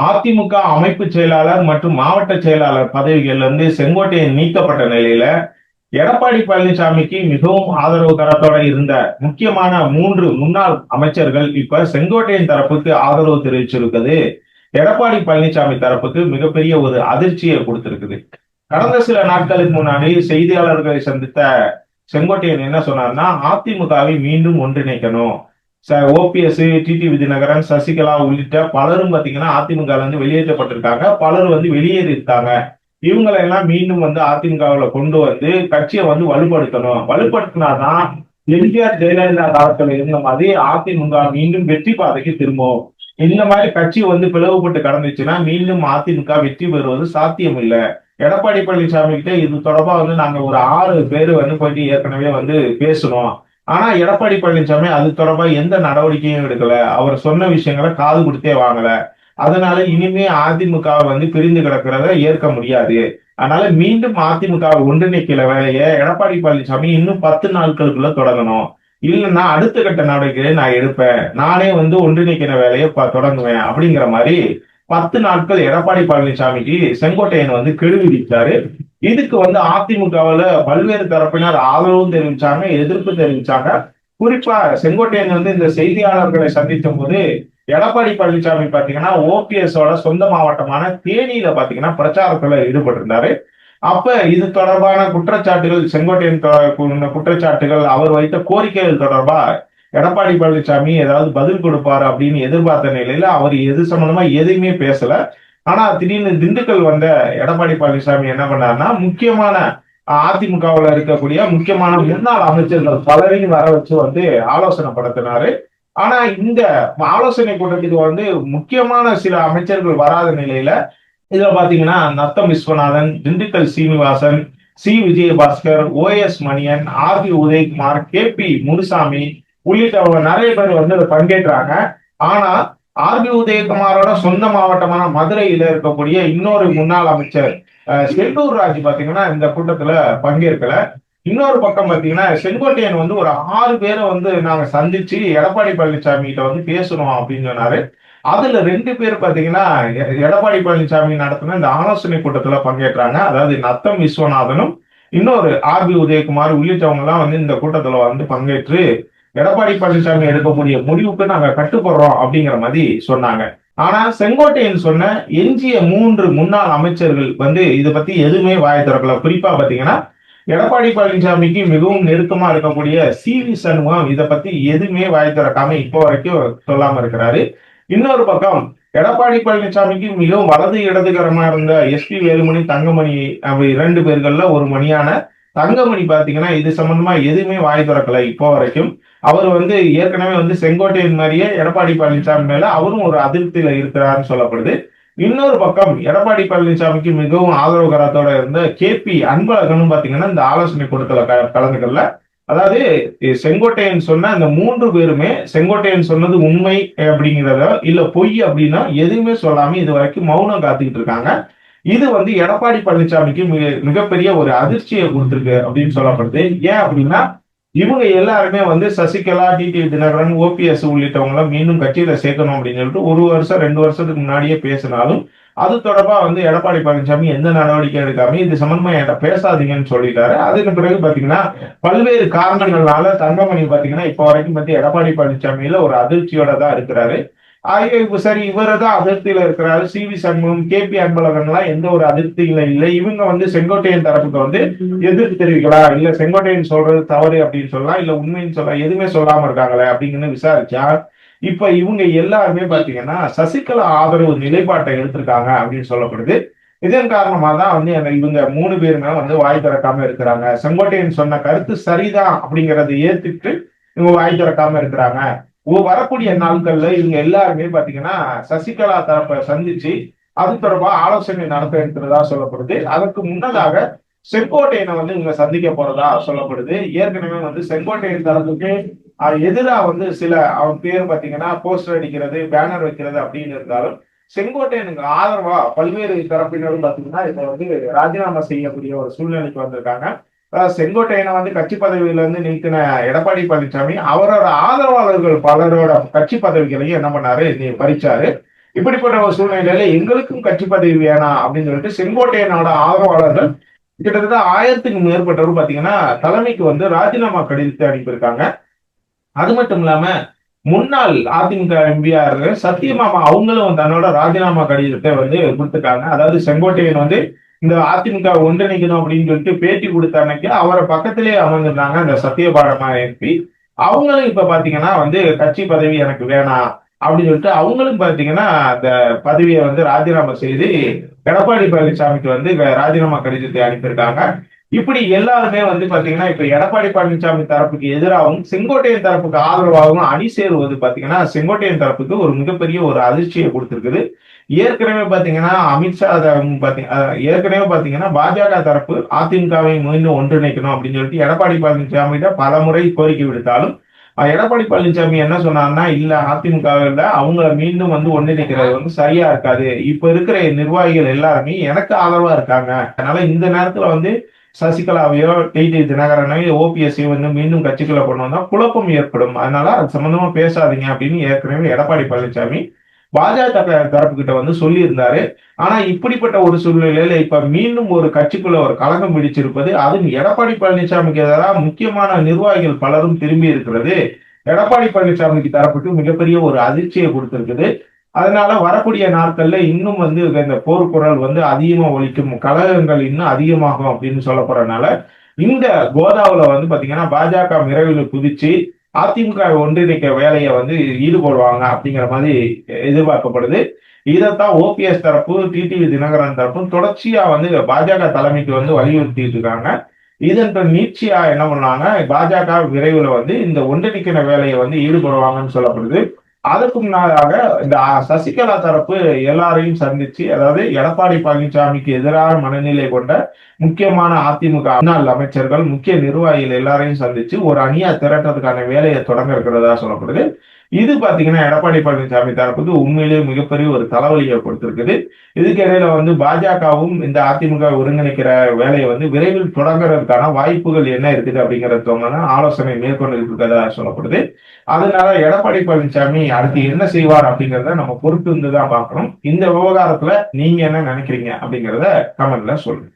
அதிமுக அமைப்பு செயலாளர் மற்றும் மாவட்ட செயலாளர் பதவிகள்ல இருந்து செங்கோட்டையன் நீக்கப்பட்ட நிலையில எடப்பாடி பழனிசாமிக்கு மிகவும் ஆதரவு தரத்தோட இருந்த முக்கியமான மூன்று முன்னாள் அமைச்சர்கள் இப்ப செங்கோட்டையன் தரப்புக்கு ஆதரவு தெரிவிச்சிருக்குது. எடப்பாடி பழனிசாமி தரப்புக்கு மிகப்பெரிய ஒரு அதிர்ச்சியை கொடுத்திருக்குது. கடந்த சில நாட்களுக்கு முன்னாடி செய்தியாளர்களை சந்தித்த செங்கோட்டையன் என்ன சொன்னார்னா அதிமுகவை மீண்டும் ஒன்றிணைக்கணும். ஓபிஎஸ் டிடி விஜயநகரன் சசிகலா உள்ளிட்ட பலரும் பாத்தீங்கன்னா அதிமுக இருந்து வெளியேற்றப்பட்டிருக்காங்க. பலர் வந்து வெளியேறி இருக்காங்க இவங்களை எல்லாம் மீண்டும் வந்து அதிமுகவுல கொண்டு வந்து கட்சியை வந்து வலுப்படுத்தணும். வலுப்படுத்தினாதான் எம்ஜிஆர் ஜெயலலிதா காலத்துல இருந்த மாதிரி அதிமுக மீண்டும் வெற்றி பாதைக்கு திரும்பும். இந்த மாதிரி கட்சி வந்து பிளவுபட்டு கடந்துச்சுன்னா மீண்டும் அதிமுக வெற்றி பெறுவது சாத்தியம் இல்லை எடப்பாடி பழனிசாமி கிட்ட இது தொடர்பா வந்து நாங்க ஒரு ஆறு பேர் வந்து போயிட்டு ஏற்கனவே வந்து பேசணும். ஆனா எடப்பாடி பழனிசாமி அது தொடர்பா எந்த நடவடிக்கையும் எடுக்கல. அவர் சொன்ன விஷயங்களை காது கொடுத்தே வாங்கல. அதனால இனிமே அதிமுக வந்து பிரிந்து கிடக்கிறத ஏற்க முடியாது. அதனால மீண்டும் அதிமுக ஒன்றிணைக்கிற வேலையை எடப்பாடி பழனிசாமி இன்னும் பத்து நாட்களுக்குள்ள தொடங்கணும். இல்லைன்னா அடுத்த கட்ட நடவடிக்கையை நான் எடுப்பேன். நானே வந்து ஒன்றிணைக்கிற வேலையை தொடங்குவேன் அப்படிங்கிற மாதிரி பத்து நாட்கள் எடப்பாடி பழனிசாமிக்கு செங்கோட்டையன் வந்து கெடுவிதித்தாரு. இதுக்கு வந்து அதிமுகவுல பல்வேறு தரப்பினர் ஆதரவும் தெரிவிச்சாங்க எதிர்ப்பு தெரிவிச்சாங்க. குறிப்பா செங்கோட்டையன் வந்து இந்த செய்தியாளர்களை சந்தித்த போது எடப்பாடி பழனிசாமி பாத்தீங்கன்னா ஓபிஎஸோட சொந்த மாவட்டமான தேனியில பாத்தீங்கன்னா பிரச்சாரத்துல ஈடுபட்டிருந்தாரு. அப்ப இது தொடர்பான குற்றச்சாட்டுகள் செங்கோட்டையன் குற்றச்சாட்டுகள் அவர் வைத்த கோரிக்கைகள் தொடர்பா எடப்பாடி பழனிசாமி ஏதாவது பதில் கொடுப்பாரு அப்படின்னு எதிர்பார்த்த நிலையில அவர் எது சம்பந்தமா எதையுமே பேசல. ஆனா திடீர்னு திண்டுக்கல் வந்த எடப்பாடி பழனிசாமி என்ன பண்ணாருன்னா முக்கியமான அதிமுகவுல இருக்கக்கூடிய முக்கியமான முன்னாள் அமைச்சர்கள் பலரையும் வர வச்சு வந்து ஆலோசனை படுத்தினாரு. ஆனா இந்த ஆலோசனை கூட்டத்துக்கு வந்து முக்கியமான சில அமைச்சர்கள் வராத நிலையில இதுல பாத்தீங்கன்னா Natham Viswanathan Dindigul Srinivasan C. Vijayabaskar O. S. Manian R. B. Udhayakumar K. P. Munusamy உள்ளிட்டவங்க நிறைய பேர் வந்து பங்கேற்றாங்க. ஆனா ஆர்பி உதயகுமாரோட சொந்த மாவட்டமான மதுரையில இருக்கக்கூடிய இன்னொரு முன்னாள் அமைச்சர் செல்லூர் ராஜ் பாத்தீங்கன்னா இந்த கூட்டத்துல பங்கேற்கல. இன்னொரு பக்கம் பாத்தீங்கன்னா செங்கோட்டையன் வந்து ஒரு ஆறு பேரை வந்து நாங்க சந்திச்சு எடப்பாடி பழனிசாமி கிட்ட வந்து பேசணும் அப்படின்னு சொன்னாரு. அதுல ரெண்டு பேர் பாத்தீங்கன்னா எடப்பாடி பழனிசாமி நடத்தின இந்த ஆலோசனை கூட்டத்துல பங்கேற்றாங்க. அதாவது நத்தம் விஸ்வநாதனும் இன்னொரு ஆர் பி உதயகுமார் உள்ளிட்டவங்க எல்லாம் வந்து இந்த கூட்டத்துல வந்து பங்கேற்று எடப்பாடி பழனிசாமி எடுக்கக்கூடிய முடிவுக்கு நாங்க கட்டுப்படுறோம் அப்படிங்கிற மாதிரி சொன்னாங்க. ஆனா செங்கோட்டையன் சொன்ன எஞ்சிய மூன்று முன்னாள் அமைச்சர்கள் வந்து இதை பத்தி எதுவுமே வாய திறக்கல. குறிப்பா பாத்தீங்கன்னா எடப்பாடி பழனிசாமிக்கு மிகவும் நெருக்கமா இருக்கக்கூடிய சி வி சண்முகம் இதை பத்தி எதுவுமே வாய் திறக்காம இப்போ வரைக்கும் சொல்லாம இருக்கிறாரு. இன்னொரு பக்கம் எடப்பாடி பழனிசாமிக்கு மிகவும் வலது இடதுகரமா இருந்த எஸ் பி வேலுமணி தங்கமணி இரண்டு பேர்கள்ல ஒரு மணியான தங்கமணி பாத்தீங்கன்னா இது சம்பந்தமா எதுவுமே வாய் திறக்கல இப்போ வரைக்கும். அவர் வந்து ஏற்கனவே வந்து செங்கோட்டையன் மாதிரியே எடப்பாடி பழனிசாமி மேல அவரும் ஒரு அதிருப்தியில இருக்கிறார்னு சொல்லப்படுது. இன்னொரு பக்கம் எடப்பாடி பழனிசாமிக்கு மிகவும் ஆதரவு கரத்தோட இருந்த கே பி அன்பழகனும் பாத்தீங்கன்னா இந்த ஆலோசனை கூட்டத்துல கலந்துக்கல. அதாவது செங்கோட்டையன் சொன்ன அந்த மூன்று பேருமே செங்கோட்டையன் சொன்னது உண்மை அப்படிங்கிறத இல்ல பொய் அப்படின்னா எதுவுமே சொல்லாம இது வரைக்கும் மௌனம் காத்துக்கிட்டு இருக்காங்க. இது வந்து எடப்பாடி பழனிசாமிக்கு மிக மிகப்பெரிய ஒரு அதிர்ச்சியை கொடுத்துருக்கு அப்படின்னு சொல்லப்படுது. ஏன் அப்படின்னா இவங்க எல்லாருமே வந்து சசிகலா டிடி தினகரன் ஓபிஎஸ் உள்ளிட்டவங்கள மீண்டும் கட்சியில சேர்க்கணும் அப்படின்னு சொல்லிட்டு ஒரு வருஷம் ரெண்டு வருஷத்துக்கு முன்னாடியே பேசினாலும் அது தொடர்பா வந்து எடப்பாடி பழனிசாமி எந்த நடவடிக்கை எடுக்காம இது சம்பந்தமா என்கிட்ட பேசாதீங்கன்னு சொல்லிட்டாரு. அதுக்கு பிறகு பாத்தீங்கன்னா பல்வேறு காரணங்கள்னால தங்கமணி பாத்தீங்கன்னா இப்ப வரைக்கும் பத்தி எடப்பாடி பழனிசாமியில ஒரு அதிர்ச்சியோட தான் இருக்கிறாரு. ஆகிய சரி இவரை தான் அதிருப்தியில இருக்கிறாரு. C V Shanmugam K P Anbazhagan எல்லாம் எந்த ஒரு அதிருப்தியில இல்லை. இவங்க வந்து செங்கோட்டையன் தரப்புக்கு வந்து எதிர்ப்பு தெரிவிக்கலாம் இல்ல செங்கோட்டையன் சொல்றது தவறு அப்படின்னு சொல்லலாம் இல்ல உண்மைன்னு சொல்லலாம் எதுவுமே சொல்லாம இருக்காங்களே அப்படின்னு விசாரிச்சா இப்ப இவங்க எல்லாருமே பாத்தீங்கன்னா சசிகலா ஆதரவு நிலைப்பாட்டை எடுத்திருக்காங்க அப்படின்னு சொல்லப்படுது. இதன் காரணமா தான் வந்து இவங்க மூணு பேருமே வந்து வாய் திறக்காம இருக்கிறாங்க. செங்கோட்டையன் சொன்ன கருத்து சரிதான் அப்படிங்கறத ஏத்துக்கிட்டு இவங்க வாய் திறக்காம இருக்கிறாங்க. வரக்கூடிய நாட்கள்ல இவங்க எல்லாருமே பாத்தீங்கன்னா சசிகலா தரப்பை சந்திச்சு அது தொடர்பா ஆலோசனை நடத்த இருக்கிறதா சொல்லப்படுது. அதற்கு முன்னதாக செங்கோட்டையனை வந்து இவங்க சந்திக்க போறதா சொல்லப்படுது. ஏற்கனவே வந்து செங்கோட்டையன் தரப்புக்கு எதிராக வந்து சில அவன் பேர் பாத்தீங்கன்னா போஸ்டர் அடிக்கிறது பேனர் வைக்கிறது அப்படின்னு இருந்தாலும் செங்கோட்டையனுக்கு ஆதரவா பல்வேறு தரப்பினரும் பாத்தீங்கன்னா இப்ப வந்து ராஜினாமா செய்யக்கூடிய ஒரு சூழ்நிலைக்கு வந்திருக்காங்க. செங்கோட்டையனை வந்து கட்சி பதவியில இருந்து நீக்கின எடப்பாடி பழனிசாமி அவரோட ஆதரவாளர்கள் பலரோட கட்சி பதவிகளையும் என்ன பண்ணாரு? பறிச்சாரு. இப்படிப்பட்ட ஒரு சூழ்நிலையில எங்களுக்கும் கட்சி பதவி வேணாம் அப்படின்னு சொல்லிட்டு செங்கோட்டையனோட ஆதரவாளர்கள் கிட்டத்தட்ட ஆயிரத்துக்கு மேற்பட்டவர் பாத்தீங்கன்னா தலைமைக்கு வந்து ராஜினாமா கடிதத்தை அனுப்பியிருக்காங்க. அது மட்டும் இல்லாம முன்னாள் அதிமுக எம்பிஆர் சத்தியமாமா அவங்களும் தன்னோட ராஜினாமா கடிதத்தை வந்து கொடுத்துருக்காங்க. அதாவது செங்கோட்டையன் வந்து இந்த அதிமுக ஒன்றிணைக்கணும் அப்படின்னு சொல்லிட்டு பேட்டி கொடுத்த அன்னைக்கு அவரை பக்கத்திலே அமர்ந்திருந்தாங்க அந்த சத்தியபாரமா எம்பி. அவங்களும் இப்ப பாத்தீங்கன்னா வந்து கட்சி பதவி எனக்கு வேணாம் அப்படின்னு சொல்லிட்டு அவங்களும் பாத்தீங்கன்னா அந்த பதவியை வந்து ராஜினாமா செய்து எடப்பாடி பழனிசாமிக்கு வந்து ராஜினாமா கடிதத்தை அனுப்பியிருக்காங்க. இப்படி எல்லாருமே வந்து பாத்தீங்கன்னா இப்ப எடப்பாடி பழனிசாமி தரப்புக்கு எதிராகவும் செங்கோட்டையன் தரப்புக்கு ஆதரவாகவும் அணி சேருவது பாத்தீங்கன்னா செங்கோட்டையன் தரப்புக்கு ஒரு மிகப்பெரிய ஒரு அதிர்ச்சியை கொடுத்திருக்குது. ஏற்கனவே பாத்தீங்கன்னா அமித்ஷா ஏற்கனவே பாத்தீங்கன்னா பாஜக தரப்பு அதிமுகவை மீண்டும் ஒன்றிணைக்கணும் அப்படின்னு சொல்லிட்டு எடப்பாடி பழனிசாமிகிட்ட பல முறை கோரிக்கை விடுத்தாலும் எடப்பாடி பழனிசாமி என்ன சொன்னார்னா இல்ல அதிமுகவில் அவங்கள மீண்டும் வந்து ஒன்றிணைக்கிறது வந்து சரியா இருக்காது. இப்ப இருக்கிற நிர்வாகிகள் எல்லாருமே எனக்கு ஆதரவா இருக்காங்க. அதனால இந்த நேரத்துல வந்து சசிகலாவையோ டிடி தினகரனையோ ஓபிஎஸ்சியோ வந்து மீண்டும் கட்சிக்குள்ள கொண்டு வந்தா குழப்பம் ஏற்படும். அதனால அது சம்பந்தமா பேசாதீங்க அப்படின்னு ஏற்கனவே எடப்பாடி பழனிசாமி பாஜக தரப்பு கிட்ட வந்து சொல்லி இருந்தாரு ஆனா இப்படிப்பட்ட ஒரு சூழ்நிலையில இப்ப மீண்டும் ஒரு கட்சிக்குள்ள ஒரு கலகம் பிடிச்சிருப்பது அதுவும் எடப்பாடி பழனிசாமிக்கு எதிராக முக்கியமான நிர்வாகிகள் பலரும் திரும்பி இருக்கிறது. எடப்பாடி பழனிசாமிக்கு தரப்புக்கு மிகப்பெரிய ஒரு அதிர்ச்சியை கொடுத்திருக்குது. அதனால வரக்கூடிய நாட்கள்ல இன்னும் வந்து இந்த போர்க்குரல் வந்து அதிகமா ஒழிக்கும் கழகங்கள் இன்னும் அதிகமாகும் அப்படின்னு சொல்லப்படுறதுனால இந்த கோதாவில் வந்து பாத்தீங்கன்னா பாஜக விரைவில் குதிச்சு அதிமுக ஒன்றிணைக்க வேலையை வந்து ஈடுபடுவாங்க அப்படிங்கிற மாதிரி எதிர்பார்க்கப்படுது. இதைத்தான் ஓபிஎஸ் தரப்பு டிடிவி தினகரன் தரப்பும் தொடர்ச்சியா வந்து பாஜக தலைமைக்கு வந்து வலியுறுத்திட்டு இருக்காங்க. இதன் நீட்சியா என்ன பண்ணாங்க பாஜக விரைவில் வந்து இந்த ஒன்றிணைக்கிற வேலையை வந்து ஈடுபடுவாங்கன்னு சொல்லப்படுது. அதற்கு முன்னதாக இந்த சசிகலா தரப்பு எல்லாரையும் சந்திச்சு அதாவது எடப்பாடி பழனிசாமிக்கு எதிரான மனநிலை கொண்ட முக்கியமான அதிமுக முன்னாள் அமைச்சர்கள் முக்கிய நிர்வாகிகள் எல்லாரையும் சந்திச்சு ஒரு அணியா திரட்டுறதுக்கான வேலையை தொடங்க இருக்கிறதா சொல்லப்படுது. இது பாத்தீங்கன்னா எடப்பாடி பழனிசாமி தரப்புக்கு உண்மையிலேயே மிகப்பெரிய ஒரு தலைவலியை கொடுத்திருக்குது. இதுக்கு இடையில வந்து பாஜகவும் இந்த அதிமுக ஒருங்கிணைக்கிற வேலையை வந்து விரைவில் தொடங்குறதுக்கான வாய்ப்புகள் என்ன இருக்குது அப்படிங்கறது ஆலோசனை மேற்கொண்டு இருக்கிறதா சொல்லப்படுது. அதனால எடப்பாடி பழனிசாமி அடுத்து என்ன செய்வார் அப்படிங்கிறத நம்ம பொறுத்து இருந்துதான் பார்க்கணும். இந்த விவகாரத்துல நீங்க என்ன நினைக்கிறீங்க அப்படிங்கிறத கமெண்ட்ல சொல்லுங்க.